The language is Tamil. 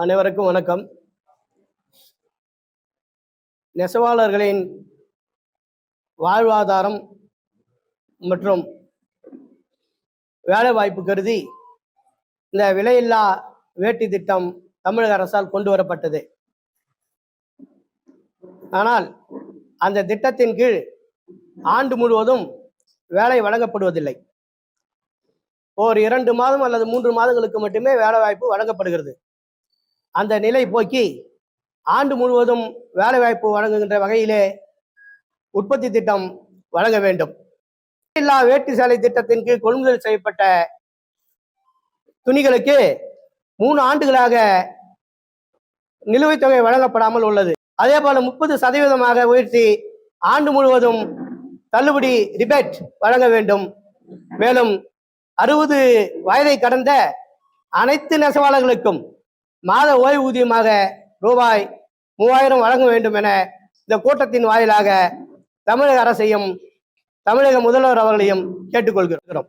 அனைவருக்கும் வணக்கம். நெசவாளர்களின் வாழ்வாதாரம் மற்றும் வேலைவாய்ப்பு கருதி இந்த விலையில்லா வேட்டி திட்டம் தமிழக அரசால் கொண்டு வரப்பட்டது. ஆனால் அந்த திட்டத்தின் கீழ் ஆண்டு முழுவதும் வேலை வழங்கப்படுவதில்லை. ஓர் இரண்டு மாதம் அல்லது மூன்று மாதங்களுக்கு மட்டுமே வேலை வாய்ப்பு வழங்கப்படுகிறது. அந்த நிலை போக்கி ஆண்டு முழுவதும் வேலைவாய்ப்பு வழங்குகின்ற வகையிலே உற்பத்தி திட்டம் வழங்க வேண்டும். இல்லா வேட்டி சேலை திட்டத்தின் கீழ் கொள்முதல் செய்யப்பட்ட துணிகளுக்கு மூணு ஆண்டுகளாக நிலுவைத் தொகை வழங்கப்படாமல் உள்ளது. அதே போல முப்பது சதவீதமாக உயர்த்தி ஆண்டு முழுவதும் தள்ளுபடி ரிபேட் வழங்க வேண்டும். மேலும் அறுபது வயதை கடந்த அனைத்து நெசவாளர்களுக்கும் மாத ஓய்வூதியமாக ரூபாய் மூவாயிரம் வழங்க வேண்டும் என இந்த கூட்டத்தின் வாயிலாக தமிழக அரசையும் தமிழக முதல்வர் அவர்களையும் கேட்டுக்கொள்கிறோம்.